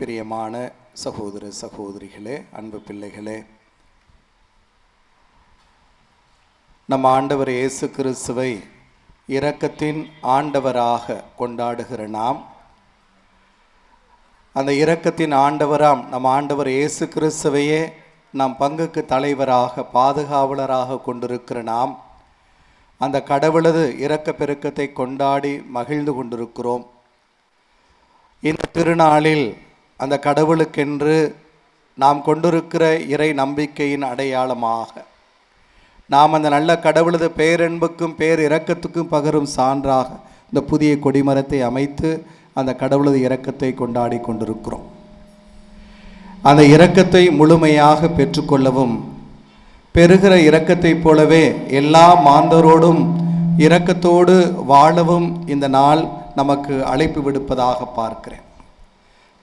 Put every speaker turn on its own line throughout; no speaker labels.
பிரியமான சகோதர சகோதரிகளே அன்பு பிள்ளைகளே நம் ஆண்டவர் இயேசு கிறிஸ்துவை இரக்கத்தின் ஆண்டவராக கொண்டாடுகிற நாம் அந்த இரக்கத்தின் ஆண்டவராம் நம் ஆண்டவர் இயேசு கிறிஸ்துவையே நம் பங்குக்கு தலைவராக பாதுகாவலராக கொண்டிருக்கிற நாம் அந்த கடவுளது இரக்க பெருக்கத்தை கொண்டாடி மகிழ்ந்து கொண்டிருக்கிறோம் இந்த திருநாளில் அந்த கடவுளுக்கென்று நாம் கொண்டிருக்கிற இறை நம்பிக்கையின் அடையாளமாக நாம் அந்த நல்ல கடவுளது பேரன்புக்கும் பேர் இரக்கத்துக்கும் பகரும் சான்றாக இந்த புதிய கொடிமரத்தை அமைத்து அந்த கடவுளது இரக்கத்தை கொண்டாடி கொண்டிருக்கிறோம் அந்த இரக்கத்தை முழுமையாக பெற்றுக்கொள்ளவும் பெறுகிற இரக்கத்தைப் போலவே எல்லா மாந்தரோடும் இரக்கத்தோடு வாழவும் இந்த நாள் நமக்கு அழைப்பு விடுப்பதாக பார்க்கிறேன்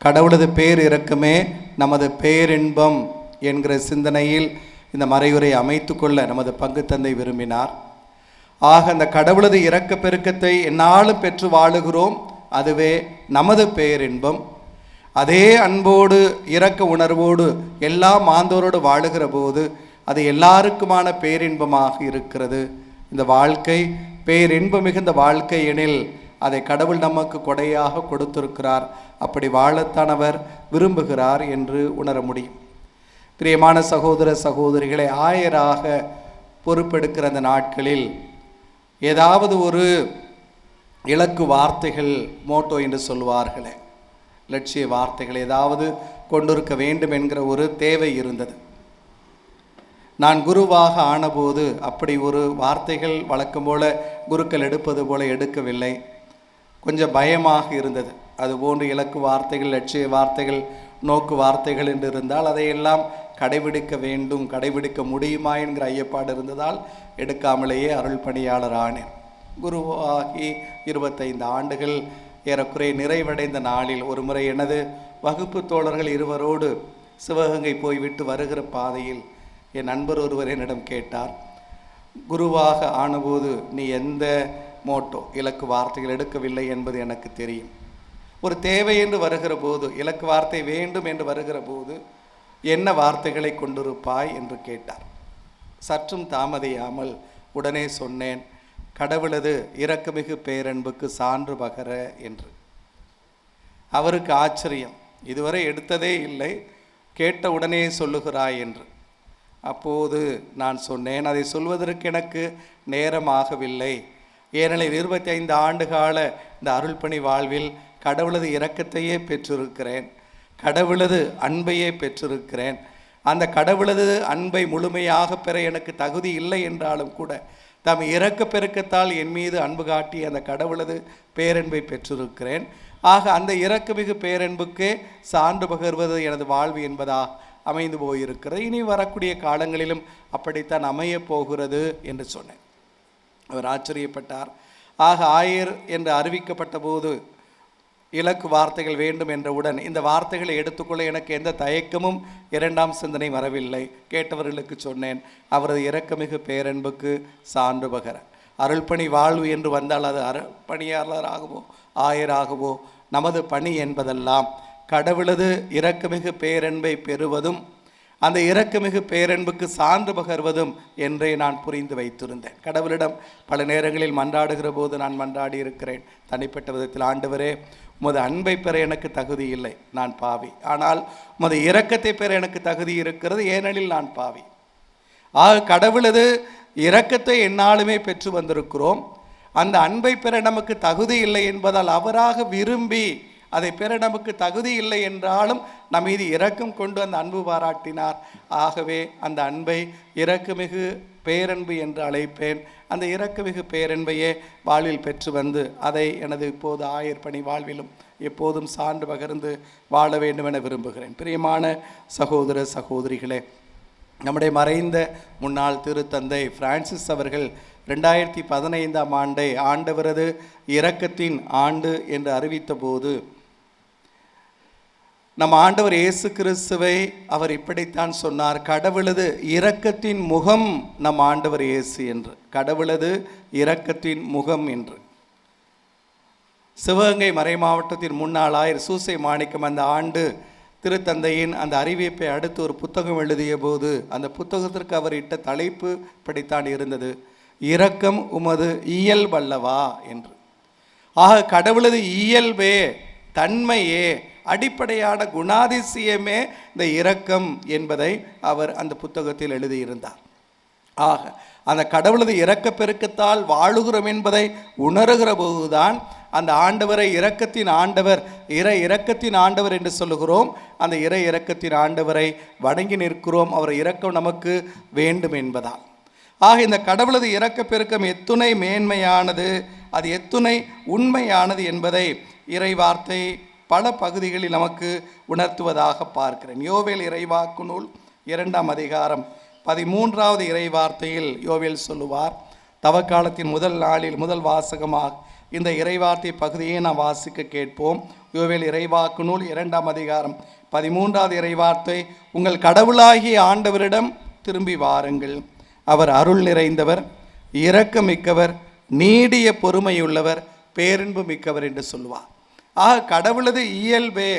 கடவுளது பேர் இறக்குமே நமது பேரின்பம் என்கிற சிந்தனையில் இந்த மறையுரை அமைத்து கொள்ள நமது பங்கு தந்தை விரும்பினார் ஆக அந்த கடவுளது இறக்க பெருக்கத்தை என்னாலும் பெற்று வாழுகிறோம் அதுவே நமது பேரின்பம் அதே அன்போடு இரக்க உணர்வோடு எல்லா மாந்தோரோடு வாழுகிற போது அது எல்லாருக்குமான பேரின்பமாக இருக்கிறது இந்த வாழ்க்கை பேரின்பம் மிகுந்த வாழ்க்கை எனில் அதை கடவுள் நமக்கு கொடையாக கொடுத்திருக்கிறார் அப்படி வாழத்தானவர் விரும்புகிறார் என்று உணர முடியும் பிரியமான சகோதர சகோதரிகளை ஆயராக பொறுப்பெடுக்கிற அந்த நாட்களில் ஏதாவது ஒரு இலக்கு வார்த்தைகள் மோட்டோ என்று சொல்வார்களே லட்சிய வார்த்தைகள் ஏதாவது கொண்டிருக்க வேண்டும் என்கிற ஒரு தேவை இருந்தது நான் குருவாக ஆனபோது அப்படி ஒரு வார்த்தைகள் வழக்கம் போல குருக்கள் எடுப்பது போல எடுக்கவில்லை கொஞ்சம் பயமாக இருந்தது அதுபோன்று இலக்கு வார்த்தைகள் லட்சிய வார்த்தைகள் நோக்கு வார்த்தைகள் என்று இருந்தால் அதையெல்லாம் கடைபிடிக்க வேண்டும் கடைபிடிக்க முடியுமா என்கிற ஐயப்பாடு இருந்ததால் எடுக்காமலேயே அருள் பணியாளர் ஆனேன் குருவாகி இருபத்தைந்து ஆண்டுகள் ஏறக்குறை நிறைவடைந்த நாளில் ஒரு முறை எனது வகுப்பு தோழர்கள் இருவரோடு சிவகங்கை போய்விட்டு வருகிற பாதையில் என் நண்பர் ஒருவர் என்னிடம் கேட்டார் குருவாக ஆனபோது நீ எந்த மோட்டோ இலக்கு வார்த்தைகள் எடுக்கவில்லை என்பது எனக்கு தெரியும் ஒரு தேவை என்று வருகிற போது இலக்கு வார்த்தை வேண்டும் என்று வருகிற போது என்ன வார்த்தைகளை கொண்டிருப்பாய் என்று கேட்டார் சற்றும் தாமதியாமல் உடனே சொன்னேன் கடவுளது இறக்குமிகு பேரன்புக்கு சான்று பகர என்று அவருக்கு ஆச்சரியம் இதுவரை எடுத்ததே இல்லை கேட்ட உடனே சொல்லுகிறாய் என்று அப்போது நான் சொன்னேன் அதை சொல்வதற்கு எனக்கு நேரமாகவில்லை ஏனெனில் இருபத்தி ஐந்து ஆண்டு கால இந்த அருள்பணி வாழ்வில் கடவுளது இரக்கத்தையே பெற்றிருக்கிறேன் கடவுளது அன்பையே பெற்றிருக்கிறேன் அந்த கடவுளது அன்பை முழுமையாக பெற எனக்கு தகுதி இல்லை என்றாலும் கூட தம் இறக்க பெருக்கத்தால் என் மீது அன்பு காட்டி அந்த கடவுளது பேரன்பை பெற்றிருக்கிறேன் ஆக அந்த இறக்கமிகு பேரன்புக்கே சான்று பகர்வது எனது வாழ்வு என்பதாக அமைந்து போயிருக்கிறது இனி வரக்கூடிய காலங்களிலும் அப்படித்தான் அமையப் போகிறது என்று சொன்னேன் அவர் ஆச்சரியப்பட்டார் ஆக ஆயர் என்று அறிவிக்கப்பட்ட போது இலக்கு வார்த்தைகள் வேண்டும் என்றவுடன் இந்த வார்த்தைகளை எடுத்துக்கொள்ள எனக்கு எந்த தயக்கமும் இரண்டாம் சிந்தனை வரவில்லை கேட்டவர்களுக்கு சொன்னேன் அவரது இறக்கமிகு பேரன்புக்கு சான்று பகர அருள்பணி வாழ்வு என்று வந்தால் அது அரு பணியாளராகவோ ஆயராகவோ நமது பணி என்பதெல்லாம் கடவுளது இறக்கமிகு பேரன்பை பெறுவதும் அந்த இறக்குமிகு பேரன்புக்கு சான்று பகர்வதும் என்றே நான் புரிந்து வைத்திருந்தேன் கடவுளிடம் பல நேரங்களில் மன்றாடுகிற போது நான் மன்றாடி இருக்கிறேன் தனிப்பட்ட விதத்தில் ஆண்டவரே உமது அன்பை பெற எனக்கு தகுதி இல்லை நான் பாவி ஆனால் உமது இரக்கத்தை பெற எனக்கு தகுதி இருக்கிறது ஏனெனில் நான் பாவி ஆக கடவுளது இரக்கத்தை என்னாலுமே பெற்று வந்திருக்கிறோம் அந்த அன்பை பெற நமக்கு தகுதி இல்லை என்பதால் அவராக விரும்பி அதை பெற நமக்கு தகுதி இல்லை என்றாலும் நம் மீது இறக்கம் கொண்டு அந்த அன்பு பாராட்டினார் ஆகவே அந்த அன்பை இறக்குமிகு பேரன்பு என்று அழைப்பேன் அந்த இறக்குமிகு பேரன்பையே வாழ்வில் பெற்று வந்து அதை எனது இப்போது ஆயர் பணி வாழ்விலும் எப்போதும் சான்று பகிர்ந்து வாழ வேண்டும் என விரும்புகிறேன் பிரியமான சகோதர சகோதரிகளே நம்முடைய மறைந்த முன்னாள் திருத்தந்தை பிரான்சிஸ் அவர்கள் ரெண்டாயிரத்தி பதினைந்தாம் ஆண்டை ஆண்டவரது இரக்கத்தின் ஆண்டு என்று அறிவித்த போது நம்ம ஆண்டவர் இயேசு கிறிஸ்துவை அவர் இப்படித்தான் சொன்னார் கடவுளது இரக்கத்தின் முகம் நம் ஆண்டவர் இயேசு என்று கடவுளது இரக்கத்தின் முகம் என்று சிவகங்கை மறை மாவட்டத்தின் முன்னாள் ஆயர் சூசை மாணிக்கம் அந்த ஆண்டு திருத்தந்தையின் அந்த அறிவிப்பை அடுத்து ஒரு புத்தகம் எழுதிய போது அந்த புத்தகத்திற்கு அவர் இட்ட தலைப்பு இப்படித்தான் இருந்தது இரக்கம் உமது இயல்பல்லவா என்று ஆக கடவுளது இயல்பே தன்மையே அடிப்படையான குணாதிசயமே இந்த இரக்கம் என்பதை அவர் அந்த புத்தகத்தில் எழுதியிருந்தார் ஆக அந்த கடவுளது இறக்க பெருக்கத்தால் வாழுகிறோம் என்பதை உணர்கிற போதுதான் அந்த ஆண்டவரை இரக்கத்தின் ஆண்டவர் இற இரக்கத்தின் ஆண்டவர் என்று சொல்லுகிறோம் அந்த இறை இரக்கத்தின் ஆண்டவரை வணங்கி நிற்கிறோம் அவர் இரக்கம் நமக்கு வேண்டும் என்பதால் ஆக இந்த கடவுளது இறக்க பெருக்கம் எத்துணை மேன்மையானது அது எத்துணை உண்மையானது என்பதை இறை வார்த்தை பல பகுதிகளில் நமக்கு உணர்த்துவதாக பார்க்கிறேன் யோவேல் இறைவாக்கு நூல் இரண்டாம் அதிகாரம் பதிமூன்றாவது இறைவார்த்தையில் யோவேல் சொல்லுவார் தவக்காலத்தின் முதல் நாளில் முதல் வாசகமாக இந்த இறைவார்த்தை பகுதியை நாம் வாசிக்க கேட்போம் யோவேல் இறைவாக்கு நூல் இரண்டாம் அதிகாரம் பதிமூன்றாவது இறைவார்த்தை உங்கள் கடவுளாகிய ஆண்டவரிடம் திரும்பி வாருங்கள் அவர் அருள் நிறைந்தவர் இரக்கமிக்கவர் நீடிய பொறுமையுள்ளவர் பேரின்பு மிக்கவர் என்று சொல்வார் ஆக கடவுளது இயல்பே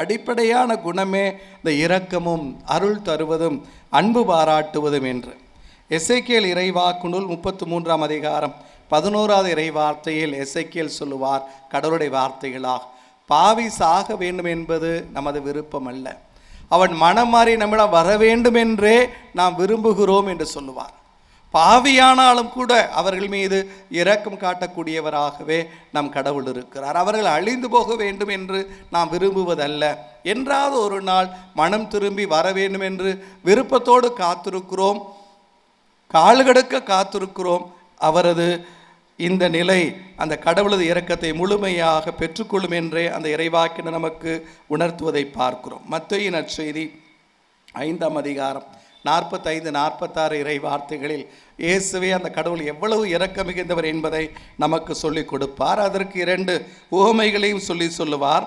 அடிப்படையான குணமே இந்த இரக்கமும் அருள் தருவதும் அன்பு பாராட்டுவதும் என்று எஸ்ஐக்கியல் இறைவாக்கு நூல் முப்பத்து மூன்றாம் அதிகாரம் பதினோராவது இறை வார்த்தையில் எஸ்ஐக்கியல் சொல்லுவார் கடவுளுடைய வார்த்தைகளாக பாவி சாக வேண்டும் என்பது நமது விருப்பம் அல்ல அவன் மனம் மாறி நம்மிடம் வர வேண்டும் என்றே நாம் விரும்புகிறோம் என்று சொல்லுவார் பாவியானாலும் கூட அவர்கள் மீது இரக்கம் காட்டக்கூடியவராகவே நம் கடவுள் இருக்கிறார் அவர்கள் அழிந்து போக வேண்டும் என்று நாம் விரும்புவதல்ல என்றாவது ஒரு நாள் மனம் திரும்பி வர வேண்டும் என்று விருப்பத்தோடு காத்திருக்கிறோம் கால்கெடுக்க காத்திருக்கிறோம் அவரது இந்த நிலை அந்த கடவுளது இறக்கத்தை முழுமையாக பெற்றுக்கொள்ளும் என்றே அந்த இறைவாக்கின நமக்கு உணர்த்துவதை பார்க்கிறோம் மத்திய நற்செய்தி ஐந்தாம் அதிகாரம் நாற்பத்தைந்து நாற்பத்தாறு இறை வார்த்தைகளில் இயேசுவே அந்த கடவுள் எவ்வளவு இறக்க மிகுந்தவர் என்பதை நமக்கு சொல்லி கொடுப்பார் அதற்கு இரண்டு உவமைகளையும் சொல்லி சொல்லுவார்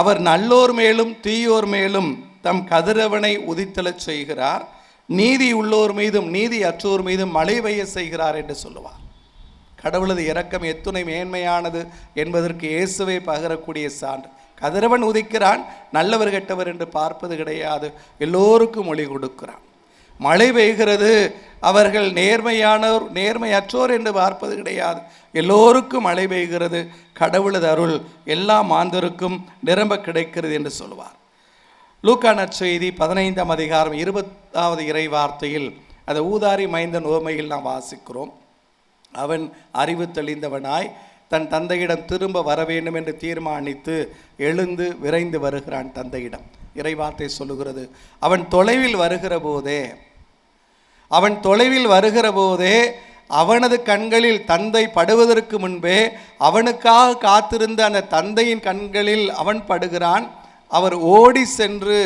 அவர் நல்லோர் மேலும் தீயோர் மேலும் தம் கதிரவனை உதித்தலச் செய்கிறார் நீதி உள்ளோர் மீதும் நீதி அற்றோர் மீதும் மழை பெய்ய செய்கிறார் என்று சொல்லுவார் கடவுளது இரக்கம் எத்துணை மேன்மையானது என்பதற்கு இயேசுவை பகரக்கூடிய சான்று கதிரவன் உதிக்கிறான் நல்லவர் கெட்டவர் என்று பார்ப்பது கிடையாது எல்லோருக்கும் மொழி கொடுக்கிறான் மழை பெய்கிறது அவர்கள் நேர்மையானோர் நேர்மையற்றோர் என்று பார்ப்பது கிடையாது எல்லோருக்கும் மழை பெய்கிறது கடவுளது அருள் எல்லா மாந்தருக்கும் நிரம்ப கிடைக்கிறது என்று சொல்வார் லூக்கா செய்தி பதினைந்தாம் அதிகாரம் இருபத்தாவது இறை வார்த்தையில் அந்த ஊதாரி மைந்த நோமையில் நாம் வாசிக்கிறோம் அவன் அறிவு தெளிந்தவனாய் தன் தந்தையிடம் திரும்ப வர வேண்டும் என்று தீர்மானித்து எழுந்து விரைந்து வருகிறான் தந்தையிடம் இறைவார்த்தை சொல்லுகிறது அவன் தொலைவில் வருகிற போதே அவன் தொலைவில் வருகிற போதே அவனது கண்களில் தந்தை படுவதற்கு முன்பே அவனுக்காக காத்திருந்த அந்த தந்தையின் கண்களில் அவன் படுகிறான் அவர் ஓடி சென்று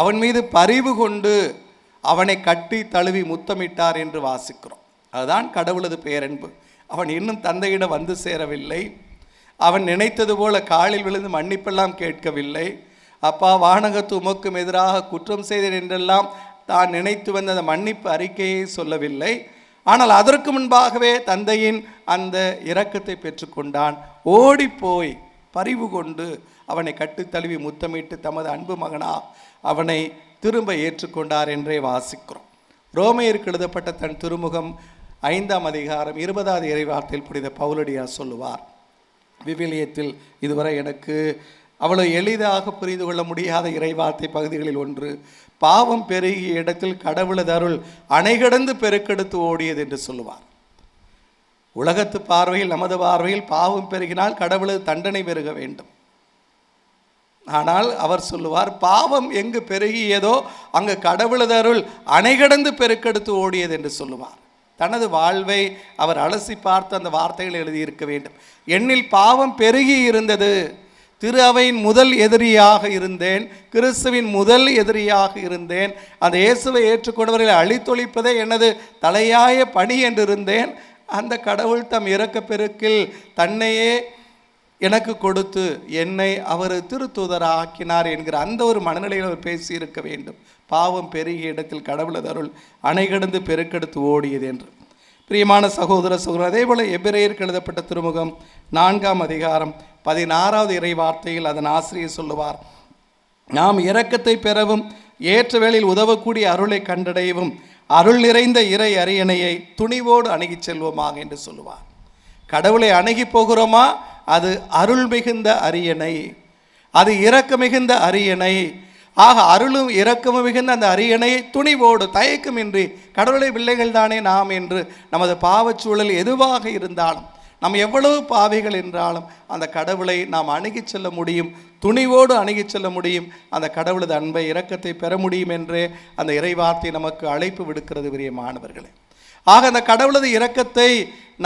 அவன் மீது பரிவு கொண்டு அவனை கட்டி தழுவி முத்தமிட்டார் என்று வாசிக்கிறோம் அதுதான் கடவுளது பேரன்பு அவன் இன்னும் தந்தையிடம் வந்து சேரவில்லை அவன் நினைத்தது போல காலில் விழுந்து மன்னிப்பெல்லாம் கேட்கவில்லை அப்பா வானகத்து உமக்கும் எதிராக குற்றம் செய்தேன் என்றெல்லாம் தான் நினைத்து வந்த அந்த மன்னிப்பு அறிக்கையை சொல்லவில்லை ஆனால் அதற்கு முன்பாகவே தந்தையின் அந்த இரக்கத்தை பெற்றுக்கொண்டான் ஓடிப்போய் பறிவு கொண்டு அவனை கட்டுத்தழுவி முத்தமிட்டு தமது அன்பு மகனா அவனை திரும்ப ஏற்றுக்கொண்டார் என்றே வாசிக்கிறோம் ரோமையருக்கு எழுதப்பட்ட தன் திருமுகம் ஐந்தாம் அதிகாரம் இருபதாவது இறைவார்த்தையில் புனித பவுலடியார் சொல்லுவார் விவிலியத்தில் இதுவரை எனக்கு அவ்வளோ எளிதாக புரிந்து கொள்ள முடியாத இறைவார்த்தை பகுதிகளில் ஒன்று பாவம் பெருகிய இடத்தில் கடவுளது அருள் அணைகடந்து பெருக்கெடுத்து ஓடியது என்று சொல்லுவார் உலகத்து பார்வையில் நமது பார்வையில் பாவம் பெருகினால் கடவுளது தண்டனை பெருக வேண்டும் ஆனால் அவர் சொல்லுவார் பாவம் எங்கு பெருகியதோ அங்கு கடவுளது அருள் அணைகடந்து பெருக்கெடுத்து ஓடியது என்று சொல்லுவார் தனது வாழ்வை அவர் அலசி பார்த்து அந்த வார்த்தைகள் எழுதியிருக்க வேண்டும் என்னில் பாவம் பெருகி இருந்தது திரு அவையின் முதல் எதிரியாக இருந்தேன் கிறிஸ்துவின் முதல் எதிரியாக இருந்தேன் அந்த இயேசுவை ஏற்றுக்கொண்டவர்களை அழித்தொழிப்பதே எனது தலையாய பணி என்றிருந்தேன் அந்த கடவுள் தம் இறக்கப்பெருக்கில் தன்னையே எனக்கு கொடுத்து என்னை அவர் திருத்தூதர் ஆக்கினார் என்கிற அந்த ஒரு மனநிலையில் அவர் பேசியிருக்க வேண்டும் பாவம் பெருகிய இடத்தில் கடவுளது அருள் அணை கடந்து பெருக்கெடுத்து ஓடியது என்று பிரியமான சகோதர சகோதரர் அதேபோல எபிரேயர் கழுதப்பட்ட திருமுகம் நான்காம் அதிகாரம் பதினாறாவது இறை வார்த்தையில் அதன் ஆசிரியர் சொல்லுவார் நாம் இரக்கத்தை பெறவும் ஏற்ற வேளையில் உதவக்கூடிய அருளை கண்டடையவும் அருள் நிறைந்த இறை அரியணையை துணிவோடு அணுகி செல்வோமாக என்று சொல்லுவார் கடவுளை அணுகி போகிறோமா அது அருள் மிகுந்த அரியணை அது இரக்க மிகுந்த அரியணை ஆக அருளும் இறக்கமும் மிகுந்த அந்த அரியணையை துணிவோடு தயக்கமின்றி கடவுளை பிள்ளைகள் தானே நாம் என்று நமது பாவச்சூழல் எதுவாக இருந்தாலும் நாம் எவ்வளவு பாவிகள் என்றாலும் அந்த கடவுளை நாம் அணுகி செல்ல முடியும் துணிவோடு அணுகி செல்ல முடியும் அந்த கடவுளது அன்பை இரக்கத்தை பெற முடியும் என்று அந்த இறைவார்த்தை நமக்கு அழைப்பு விடுக்கிறது பெரிய மாணவர்களே ஆக அந்த கடவுளது இரக்கத்தை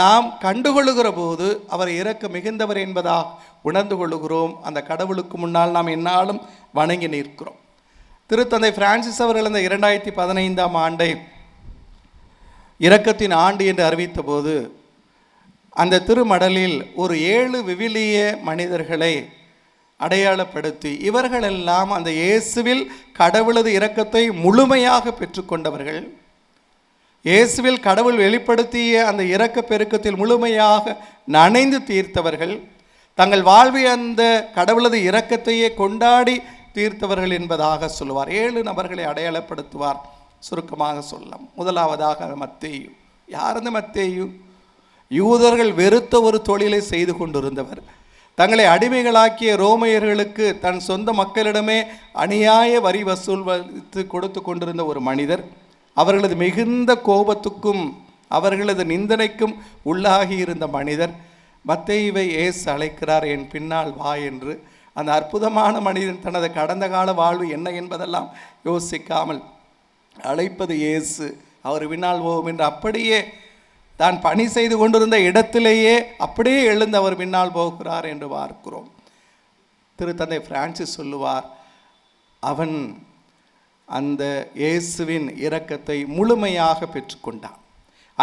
நாம் கண்டுகொள்ளுகிற போது அவர் இறக்க மிகுந்தவர் என்பதாக உணர்ந்து கொள்ளுகிறோம் அந்த கடவுளுக்கு முன்னால் நாம் என்னாலும் வணங்கி நிற்கிறோம் திருத்தந்தை பிரான்சிஸ் அவர்கள் அந்த இரண்டாயிரத்தி பதினைந்தாம் ஆண்டை இரக்கத்தின் ஆண்டு என்று அறிவித்தபோது அந்த திருமடலில் ஒரு ஏழு விவிலிய மனிதர்களை அடையாளப்படுத்தி இவர்களெல்லாம் அந்த இயேசுவில் கடவுளது இரக்கத்தை முழுமையாக பெற்றுக்கொண்டவர்கள் இயேசுவில் கடவுள் வெளிப்படுத்திய அந்த இரக்க பெருக்கத்தில் முழுமையாக நனைந்து தீர்த்தவர்கள் தங்கள் வாழ்வை அந்த கடவுளது இரக்கத்தையே கொண்டாடி தீர்த்தவர்கள் என்பதாக சொல்லுவார் ஏழு நபர்களை அடையாளப்படுத்துவார் சுருக்கமாக சொல்லலாம் முதலாவதாக மத்தேயு யார் அந்த மத்தேயு யூதர்கள் வெறுத்த ஒரு தொழிலை செய்து கொண்டிருந்தவர் தங்களை அடிமைகளாக்கிய ரோமையர்களுக்கு தன் சொந்த மக்களிடமே அநியாய வரி வசூல் வைத்து கொடுத்து கொண்டிருந்த ஒரு மனிதர் அவர்களது மிகுந்த கோபத்துக்கும் அவர்களது நிந்தனைக்கும் உள்ளாகி இருந்த மனிதர் மத்தேயுவை ஏசு அழைக்கிறார் என் பின்னால் வா என்று அந்த அற்புதமான மனிதன் தனது கடந்த கால வாழ்வு என்ன என்பதெல்லாம் யோசிக்காமல் அழைப்பது இயேசு அவர் வினால் போகும் என்று அப்படியே தான் பணி செய்து கொண்டிருந்த இடத்திலேயே அப்படியே எழுந்து அவர் பின்னால் போகிறார் என்று பார்க்கிறோம் திருத்தந்தை பிரான்சிஸ் சொல்லுவார் அவன் அந்த இயேசுவின் இரக்கத்தை முழுமையாக பெற்றுக்கொண்டான்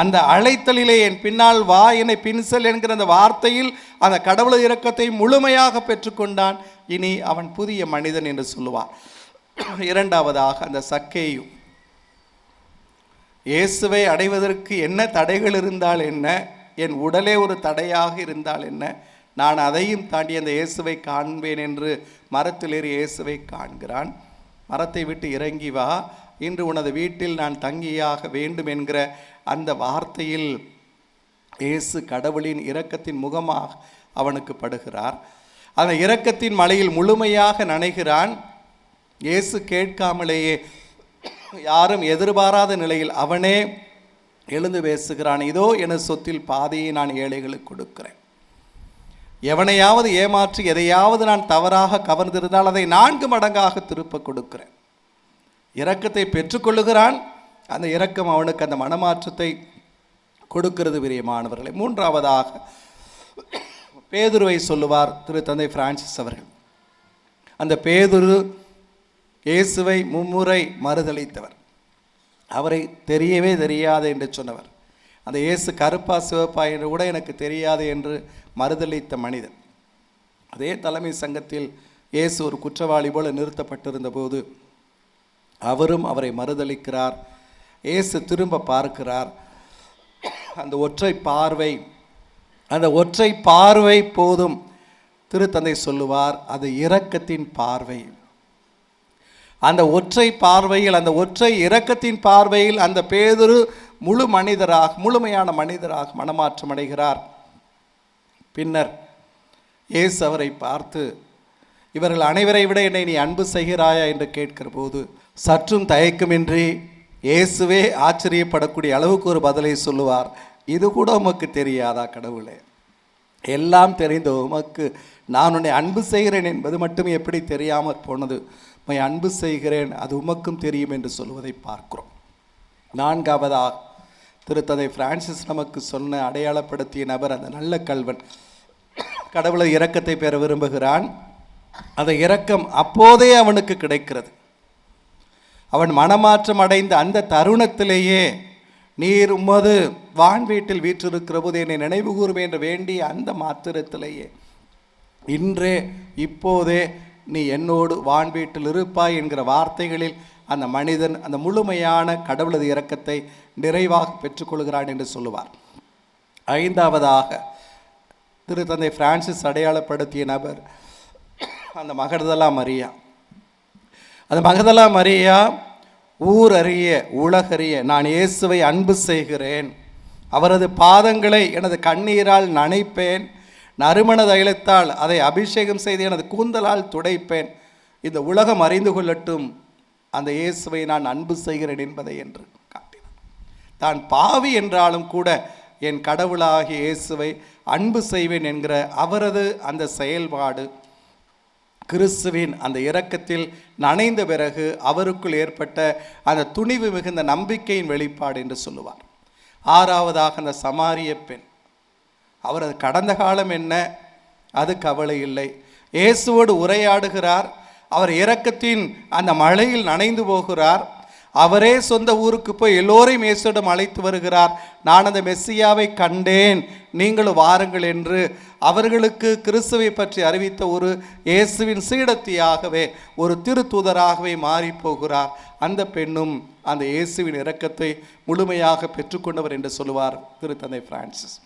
அந்த அழைத்தலிலே என் பின்னால் வா என்னை பின்சல் என்கிற அந்த வார்த்தையில் அந்த கடவுளது இறக்கத்தை முழுமையாக பெற்றுக்கொண்டான் இனி அவன் புதிய மனிதன் என்று சொல்லுவார் இரண்டாவதாக அந்த சக்கேயும் இயேசுவை அடைவதற்கு என்ன தடைகள் இருந்தால் என்ன என் உடலே ஒரு தடையாக இருந்தால் என்ன நான் அதையும் தாண்டி அந்த இயேசுவை காண்பேன் என்று மரத்திலேறி இயேசுவை காண்கிறான் மரத்தை விட்டு இறங்கி வா இன்று உனது வீட்டில் நான் தங்கியாக வேண்டும் என்கிற அந்த வார்த்தையில் இயேசு கடவுளின் இரக்கத்தின் முகமாக அவனுக்கு படுகிறார் அந்த இரக்கத்தின் மலையில் முழுமையாக நனைகிறான் இயேசு கேட்காமலேயே யாரும் எதிர்பாராத நிலையில் அவனே எழுந்து பேசுகிறான் இதோ எனது சொத்தில் பாதையை நான் ஏழைகளுக்கு கொடுக்கிறேன் எவனையாவது ஏமாற்றி எதையாவது நான் தவறாக கவர்ந்திருந்தால் அதை நான்கு மடங்காக திருப்ப கொடுக்கிறேன் இரக்கத்தை பெற்றுக்கொள்ளுகிறான் அந்த இரக்கம் அவனுக்கு அந்த மனமாற்றத்தை கொடுக்கிறது பிரியமானவர்களை மூன்றாவதாக பேதுருவை சொல்லுவார் திரு தந்தை பிரான்சிஸ் அவர்கள் அந்த பேதுரு இயேசுவை மும்முறை மறுதளித்தவர் அவரை தெரியவே தெரியாது என்று சொன்னவர் அந்த இயேசு கருப்பா சிவப்பா என்று கூட எனக்கு தெரியாது என்று மறுதளித்த மனிதன் அதே தலைமை சங்கத்தில் இயேசு ஒரு குற்றவாளி போல நிறுத்தப்பட்டிருந்த போது அவரும் அவரை மறுதளிக்கிறார் ஏசு திரும்ப பார்க்கிறார் அந்த ஒற்றை பார்வை அந்த ஒற்றை பார்வை போதும் திருத்தந்தை சொல்லுவார் அது இரக்கத்தின் பார்வை அந்த ஒற்றை பார்வையில் அந்த ஒற்றை இரக்கத்தின் பார்வையில் அந்த பேதுரு முழு மனிதராக முழுமையான மனிதராக மனமாற்றம் அடைகிறார் பின்னர் ஏசு அவரை பார்த்து இவர்கள் அனைவரை விட என்னை நீ அன்பு செய்கிறாயா என்று கேட்கிற போது சற்றும் தயக்கமின்றி இயேசுவே ஆச்சரியப்படக்கூடிய அளவுக்கு ஒரு பதிலை சொல்லுவார் இது கூட உமக்கு தெரியாதா கடவுளே எல்லாம் தெரிந்த உமக்கு நான் உன்னை அன்பு செய்கிறேன் என்பது மட்டும் எப்படி தெரியாமல் போனது உன்னை அன்பு செய்கிறேன் அது உமக்கும் தெரியும் என்று சொல்வதை பார்க்கிறோம் நான்காவதாக திருத்ததை பிரான்சிஸ் நமக்கு சொன்ன அடையாளப்படுத்திய நபர் அந்த நல்ல கல்வன் கடவுளை இரக்கத்தை பெற விரும்புகிறான் அந்த இரக்கம் அப்போதே அவனுக்கு கிடைக்கிறது அவன் மனமாற்றம் அடைந்த அந்த தருணத்திலேயே நீர் உமது வீட்டில் வீற்றிருக்கிற போது என்னை நினைவு கூறுமே என்று வேண்டிய அந்த மாத்திரத்திலேயே இன்றே இப்போதே நீ என்னோடு வான் வீட்டில் இருப்பாய் என்கிற வார்த்தைகளில் அந்த மனிதன் அந்த முழுமையான கடவுளது இறக்கத்தை நிறைவாக பெற்றுக்கொள்கிறான் என்று சொல்லுவார் ஐந்தாவதாக திரு தந்தை பிரான்சிஸ் அடையாளப்படுத்திய நபர் அந்த மகர்தலா மரியா அந்த மகதலா மரியா ஊர் அறிய உலகறிய நான் இயேசுவை அன்பு செய்கிறேன் அவரது பாதங்களை எனது கண்ணீரால் நனைப்பேன் நறுமண தைலத்தால் அதை அபிஷேகம் செய்து எனது கூந்தலால் துடைப்பேன் இந்த உலகம் அறிந்து கொள்ளட்டும் அந்த இயேசுவை நான் அன்பு செய்கிறேன் என்பதை என்று காட்டினார் தான் பாவி என்றாலும் கூட என் கடவுளாகிய இயேசுவை அன்பு செய்வேன் என்கிற அவரது அந்த செயல்பாடு கிறிஸ்துவின் அந்த இரக்கத்தில் நனைந்த பிறகு அவருக்குள் ஏற்பட்ட அந்த துணிவு மிகுந்த நம்பிக்கையின் வெளிப்பாடு என்று சொல்லுவார் ஆறாவதாக அந்த சமாரிய பெண் அவரது கடந்த காலம் என்ன அது கவலை இல்லை இயேசுவோடு உரையாடுகிறார் அவர் இரக்கத்தின் அந்த மழையில் நனைந்து போகிறார் அவரே சொந்த ஊருக்கு போய் எல்லோரையும் இயேசுவிடம் அழைத்து வருகிறார் நான் அந்த மெஸ்ஸியாவை கண்டேன் நீங்களும் வாருங்கள் என்று அவர்களுக்கு கிறிஸ்துவை பற்றி அறிவித்த ஒரு இயேசுவின் சீடத்தியாகவே ஒரு திருத்தூதராகவே மாறி போகிறார் அந்த பெண்ணும் அந்த இயேசுவின் இரக்கத்தை முழுமையாக பெற்றுக்கொண்டவர் என்று சொல்லுவார் திருத்தந்தை பிரான்சிஸ்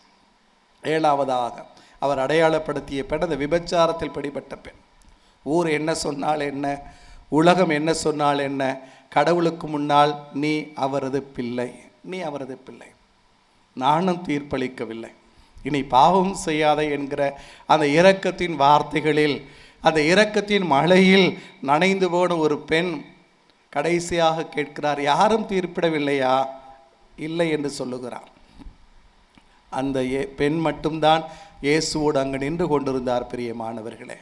ஏழாவதாக அவர் அடையாளப்படுத்திய பெண் அந்த விபச்சாரத்தில் பிடிபட்ட பெண் ஊர் என்ன சொன்னால் என்ன உலகம் என்ன சொன்னால் என்ன கடவுளுக்கு முன்னால் நீ அவரது பிள்ளை நீ அவரது பிள்ளை நானும் தீர்ப்பளிக்கவில்லை இனி பாவம் செய்யாத என்கிற அந்த இரக்கத்தின் வார்த்தைகளில் அந்த இரக்கத்தின் மழையில் நனைந்து போன ஒரு பெண் கடைசியாக கேட்கிறார் யாரும் தீர்ப்பிடவில்லையா இல்லை என்று சொல்லுகிறார் அந்த பெண் மட்டும்தான் இயேசுவோடு அங்கு நின்று கொண்டிருந்தார் பெரிய மாணவர்களே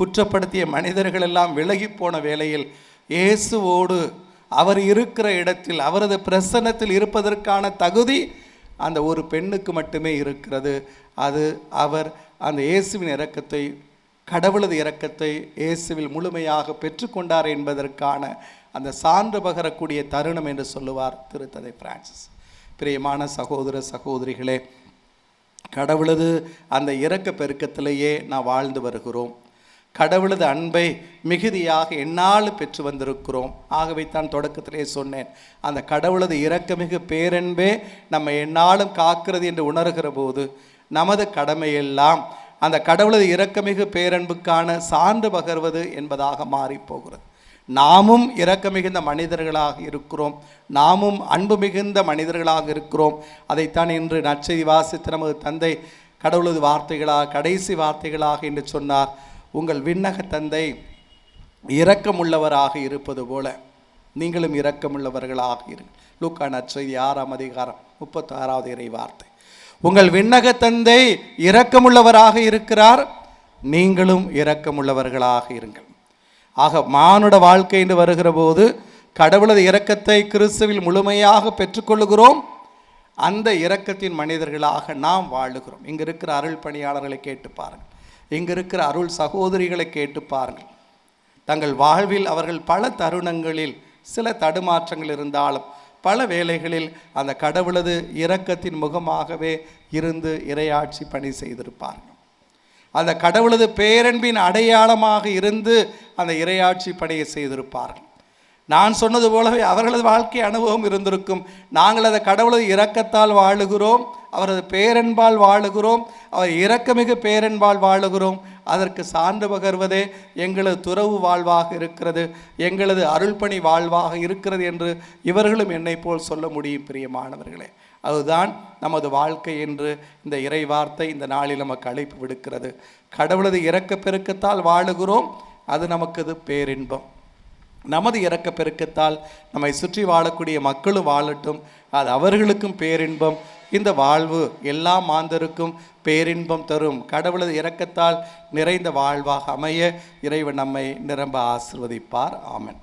குற்றப்படுத்திய மனிதர்களெல்லாம் விலகி போன வேளையில் இயேசுவோடு அவர் இருக்கிற இடத்தில் அவரது பிரசன்னத்தில் இருப்பதற்கான தகுதி அந்த ஒரு பெண்ணுக்கு மட்டுமே இருக்கிறது அது அவர் அந்த இயேசுவின் இறக்கத்தை கடவுளது இறக்கத்தை இயேசுவில் முழுமையாக பெற்றுக்கொண்டார் என்பதற்கான அந்த சான்று பகரக்கூடிய தருணம் என்று சொல்லுவார் திருத்ததை பிரான்சிஸ் பிரியமான சகோதர சகோதரிகளே கடவுளது அந்த இறக்க பெருக்கத்திலேயே நான் வாழ்ந்து வருகிறோம் கடவுளது அன்பை மிகுதியாக என்னால் பெற்று வந்திருக்கிறோம் ஆகவே தான் தொடக்கத்திலே சொன்னேன் அந்த கடவுளது இறக்கமிகு பேரன்பே நம்ம என்னாலும் காக்கிறது என்று உணர்கிற போது நமது கடமையெல்லாம் அந்த கடவுளது இறக்கமிகு பேரன்புக்கான சான்று பகர்வது என்பதாக மாறிப்போகிறது நாமும் இரக்க மிகுந்த மனிதர்களாக இருக்கிறோம் நாமும் அன்பு மிகுந்த மனிதர்களாக இருக்கிறோம் அதைத்தான் இன்று நற்செய்தி வாசித்து நமது தந்தை கடவுளது வார்த்தைகளாக கடைசி வார்த்தைகளாக என்று சொன்னார் உங்கள் விண்ணக தந்தை இரக்கமுள்ளவராக இருப்பது போல நீங்களும் இரக்கமுள்ளவர்களாக இரு லூக்கா நற்செய்தி ஆறாம் அதிகாரம் முப்பத்தாறாவது இறை வார்த்தை உங்கள் விண்ணக தந்தை இரக்கமுள்ளவராக இருக்கிறார் நீங்களும் இரக்கமுள்ளவர்களாக இருங்கள் ஆக மானுட வாழ்க்கை என்று வருகிற போது கடவுளது இரக்கத்தை கிறிஸ்துவில் முழுமையாக பெற்றுக்கொள்கிறோம் அந்த இரக்கத்தின் மனிதர்களாக நாம் வாழுகிறோம் இங்கே இருக்கிற அருள் பணியாளர்களை கேட்டு பாருங்கள் இங்கு இருக்கிற அருள் சகோதரிகளை கேட்டு பாருங்கள் தங்கள் வாழ்வில் அவர்கள் பல தருணங்களில் சில தடுமாற்றங்கள் இருந்தாலும் பல வேளைகளில் அந்த கடவுளது இரக்கத்தின் முகமாகவே இருந்து இரையாட்சி பணி செய்திருப்பார்கள் அந்த கடவுளது பேரன்பின் அடையாளமாக இருந்து அந்த இரையாட்சி பணியை செய்திருப்பார்கள் நான் சொன்னது போலவே அவர்களது வாழ்க்கை அனுபவம் இருந்திருக்கும் நாங்கள் அதை கடவுளது இரக்கத்தால் வாழுகிறோம் அவரது பேரன்பால் வாழுகிறோம் அவர் இரக்கமிகு பேரன்பால் வாழுகிறோம் அதற்கு சான்று பகர்வதே எங்களது துறவு வாழ்வாக இருக்கிறது எங்களது அருள்பணி வாழ்வாக இருக்கிறது என்று இவர்களும் என்னை போல் சொல்ல முடியும் பிரியமானவர்களே அதுதான் நமது வாழ்க்கை என்று இந்த இறை வார்த்தை இந்த நாளில் நமக்கு அழைப்பு விடுக்கிறது கடவுளது இறக்க பெருக்கத்தால் வாழுகிறோம் அது நமக்கு பேரின்பம் நமது இறக்க பெருக்கத்தால் நம்மை சுற்றி வாழக்கூடிய மக்களும் வாழட்டும் அது அவர்களுக்கும் பேரின்பம் இந்த வாழ்வு எல்லா மாந்தருக்கும் பேரின்பம் தரும் கடவுளது இறக்கத்தால் நிறைந்த வாழ்வாக அமைய இறைவன் நம்மை நிரம்ப ஆசிர்வதிப்பார் ஆமன்